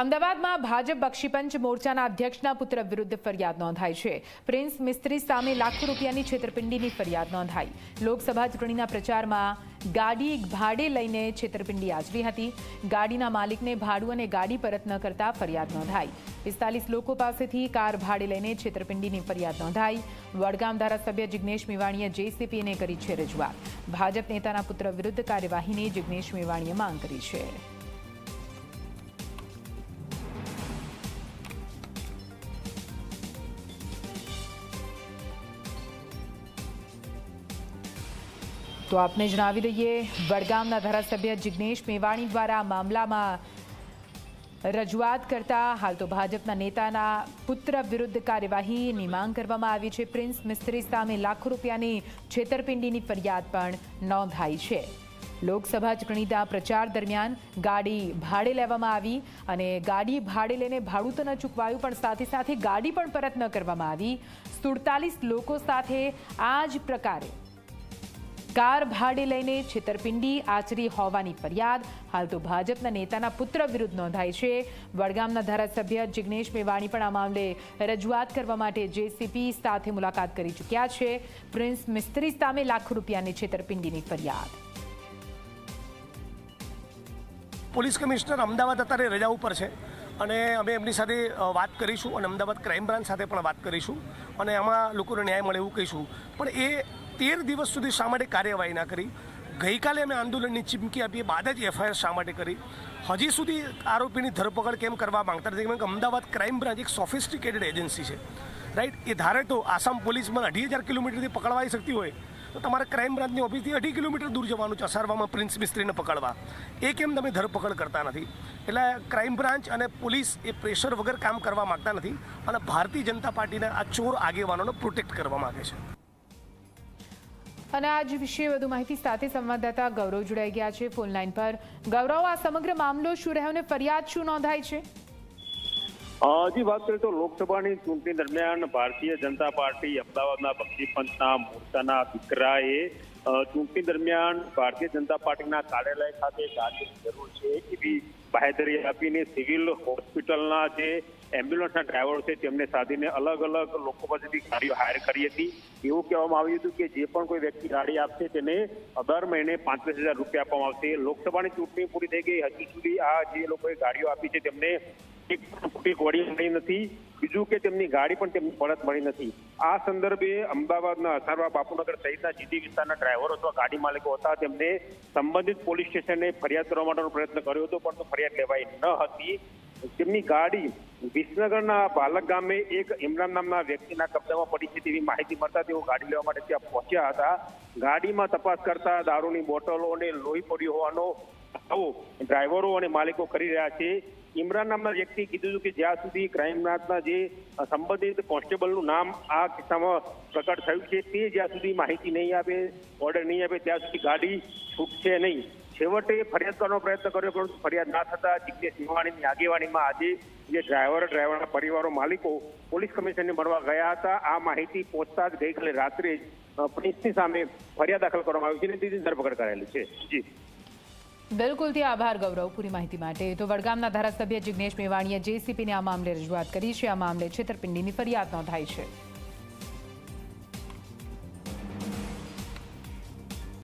અમદાવાદમાં ભાજપ બક્ષીપંચ મોરચાના અધ્યક્ષના પુત્ર વિરુદ્ધ ફરિયાદ નોંધાઈ છે. પ્રિન્સ મિસ્ત્રી સામે લાખો રૂપિયાની છેતરપિંડીની ફરિયાદ નોંધાઈ. લોકસભા ચૂંટણીના પ્રચારમાં ગાડી ભાડે લઈને છેતરપિંડી આચરી હતી. ગાડીના માલિકને ભાડું અને ગાડી પરત ન કરતા ફરિયાદ નોંધાઈ. પિસ્તાલીસ લોકો પાસેથી કાર ભાડે લઈને છેતરપિંડીની ફરિયાદ નોંધાઈ. વડગામ ધારાસભ્ય જિગ્નેશ મેવાણીએ જેસીપીને કરી છે રજૂઆત. ભાજપ નેતાના પુત્ર વિરુદ્ધ કાર્યવાહીની જિગ્નેશ મેવાણીએ માંગ કરી છે. તો આપને જણાવી દઈએ, વડગામના ધારાસભ્ય જિગ્નેશ મેવાણી દ્વારા મામલામાં રજૂઆત કરતા હાલ તો ભાજપના નેતાના પુત્ર વિરુદ્ધ કાર્યવાહીની માંગ કરવામાં આવી છે. પ્રિન્સ મિસ્ત્રી સામે લાખો રૂપિયાની છેતરપિંડીની ફરિયાદ પણ નોંધાઈ છે. લોકસભા ચૂંટણીના પ્રચાર દરમિયાન ગાડી ભાડે લેવામાં આવી અને ગાડી ભાડે લઈને ભાડું તો ન ચૂકવાયું, પણ સાથે સાથે ગાડી પણ પરત ન કરવામાં આવી. સુડતાલીસ લોકો સાથે આ જ પ્રકારે કાર ભાડે લઈને છેતરપિંડી આચરી હોવાની ફરિયાદ. હાલ તો ભાજપના નેતાના પુત્ર વિરુદ્ધ નોંધાઈ છે. વડગામના ધારાસભ્ય જિગ્નેશ મેવાણી પણ આ મામલે રજૂઆત કરવા માટે જેસીપી સાથે મુલાકાત કરી ચૂક્યા છે. પ્રિન્સ મિસ્ત્રી સામે લાખો રૂપિયાની છેતરપિંડીની ફરિયાદ. પોલીસ કમિશનર અમદાવાદ અત્યારે રજા ઉપર છે અને અમે એમની સાથે વાત કરીશું અને અમદાવાદ ક્રાઇમ બ્રાન્ચ સાથે પણ વાત કરીશું અને આમાં લોકોને ન્યાય મળે એવું કહીશું. પણ એ તેર દિવસ સુધી શા માટે કાર્યવાહી ના કરી? ગઈકાલે અમે આંદોલનની ચીમકી આપી બાદ જ એફઆઈઆર શા માટે કરી? હજી સુધી આરોપીની ધરપકડ કેમ કરવા માંગતા નથી? કેમ કે અમદાવાદ ક્રાઇમ બ્રાન્ચ એક સોફિસ્ટિકેટેડ એજન્સી છે. રાઈટ? એ ધારે તો આસામ પોલીસમાં અઢી હજાર કિલોમીટરથી પકડવાઈ શકતી હોય, તો તમારે ક્રાઇમ બ્રાન્ચની ઓફિસથી અઢી કિલોમીટર દૂર જવાનું છે, અસારવામાં પ્રિન્સ મિસ્ત્રીને પકડવા. એ કેમ તમે ધરપકડ કરતા નથી? એટલે ક્રાઇમ બ્રાન્ચ અને પોલીસ એ પ્રેશર વગર કામ કરવા માગતા નથી અને ભારતીય જનતા પાર્ટીના આ ચોર આગેવાનોને પ્રોટેક્ટ કરવા માગે છે. અને આજ વિશે વધુ માહિતી સાથે સંવાદદાતા ગૌરવ જોડાઈ ગયા છે ફોન લાઈન પર. ગૌરવ, આ સમગ્ર મામલો શું રહ્યો અને ફરિયાદ શું નોંધાઈ છે? હજી વાત કરીએ તો લોકસભાની ચૂંટણી દરમિયાન ભારતીય જનતા પાર્ટી અમદાવાદના બક્ષી પંચના મોરચાના દીકરાએ ચૂંટણી દરમિયાન ભારતીય જનતા પાર્ટીના કાર્યાલય ખાતે ગાડીની જરૂર છે એવી બાહેધરી આપીને સિવિલ હોસ્પિટલના જે એમ્બ્યુલન્સના ડ્રાઈવરો છે તેમને સાધીને અલગ અલગ લોકો પાસેથી ગાડીઓ હાયર કરી હતી. એવું કહેવામાં આવ્યું હતું કે જે પણ કોઈ વ્યક્તિ ગાડી આપશે તેને દર મહિને પાંત્રીસ હજાર રૂપિયા આપવામાં આવશે. લોકસભાની ચૂંટણી પૂરી થઈ ગઈ. હજુ સુધી આ જે લોકોએ ગાડીઓ આપી છે તેમને એક પણ ગોળી મળી નથી. બીજું કે તેમની ગાડી પણ તેમની પરત મળી નથી. આ સંદર્ભે અમદાવાદના અસારવા બાપુનગર સહિતના જીટી વિસ્તારના ડ્રાઈવરો અથવા ગાડી માલિકો હતા. તેમને સંબંધિત પોલીસ સ્ટેશને ફરિયાદ કરવા માટેનો પ્રયત્ન કર્યો હતો, પરંતુ ફરિયાદ લેવાઈ ન હતી. તેમની ગાડી વિસનગરના બાલક ગામે એક ઇમરાન નામના વ્યક્તિના કબજામાં પડી છે તેવી માહિતી મળતા તેઓ ગાડી લેવા માટે ત્યાં પહોંચ્યા હતા. ગાડીમાં તપાસ કરતા દારૂની બોટલો અને લોહી પડ્યો હોવાનો દાવો ડ્રાઈવરો અને માલિકો કરી રહ્યા છે. ઇમરાન નામના વ્યક્તિ કીધું હતું કે જ્યાં સુધી ક્રાઇમ બ્રાન્ચના જે સંબંધિત કોન્સ્ટેબલનું નામ આ કિસ્સામાં પ્રગટ થયું છે તે જ્યાં સુધી માહિતી નહીં આપે, ઓર્ડર નહીં આપે, ત્યાં સુધી ગાડી છૂટશે નહીં. છેવટે ફરિયાદ કરવાનો પ્રયત્ન કર્યો પરંતુ ફરિયાદ ના થતા જિજ્ઞેશ મેવાણીની આગેવાનીમાં આજે જે ડ્રાઈવર, ડ્રાઈવરના પરિવારો માલિકો પોલીસ કમિશનને મળવા ગયા હતા, આ માહિતી પહોંચતા જ ગઈકાલે રાત્રે જ પ્રિન્સની સામે ફરિયાદ દાખલ કરવામાં આવી છે અને તેની ધરપકડ કરાયેલી છે. જી. બિલકુલથી આભાર, ગૌરવ, પૂરી માહિતી માટે. તો વડગામના ધારાસભ્ય જિગ્નેશ મેવાણીએ જેસીપીને આ મામલે રજૂઆત કરી છે. આ મામલે છેતરપિંડીની ફરિયાદ નોંધાઈ છે.